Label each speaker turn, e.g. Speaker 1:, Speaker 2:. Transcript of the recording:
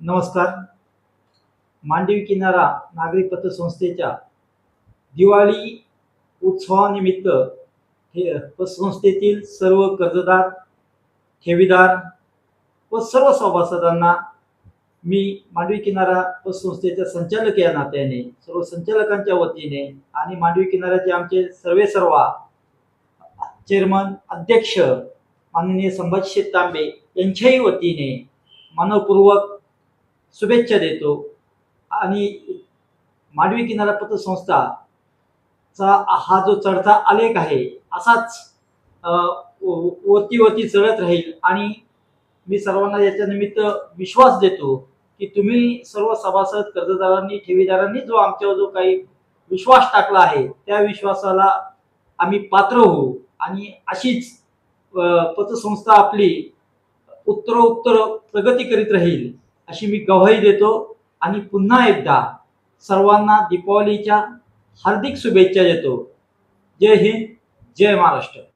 Speaker 1: नमस्कार. मांडवी किनारा नागरी पतसंस्थेच्या दिवाळी उत्सवानिमित्त हे पतसंस्थेतील सर्व कर्जदार ठेवीदार व सर्व सभासदांना मी मांडवी किनारा पतसंस्थेच्या संचालक या नात्याने सर्व संचालकांच्या वतीने आणि मांडवी किनाऱ्याचे आमचे सर्वे सर्वा चेअरमन अध्यक्ष माननीय संभाजी तांबे यांच्याही वतीने मनपूर्वक शुभेच्छा देतो. आणि मांडवी किनारा पतसंस्थाचा हा जो चढता आलेख आहे असाच वरती वरती चढत राहील. आणि मी सर्वांना याच्या निमित्त विश्वास देतो की तुम्ही सर्व सभासद कर्जदारांनी ठेवीदारांनी जो आमच्यावर जो काही विश्वास टाकला आहे त्या विश्वासाला आम्ही पात्र होऊ. आणि अशीच पतसंस्था आपली उत्तरोत्तर प्रगती करीत राहील. अशी मी गवाही देतो. आणि पुन्हा एकदा सर्वांना दीपावलीच्या हार्दिक शुभेच्छा देतो. जय हिंद जय महाराष्ट्र.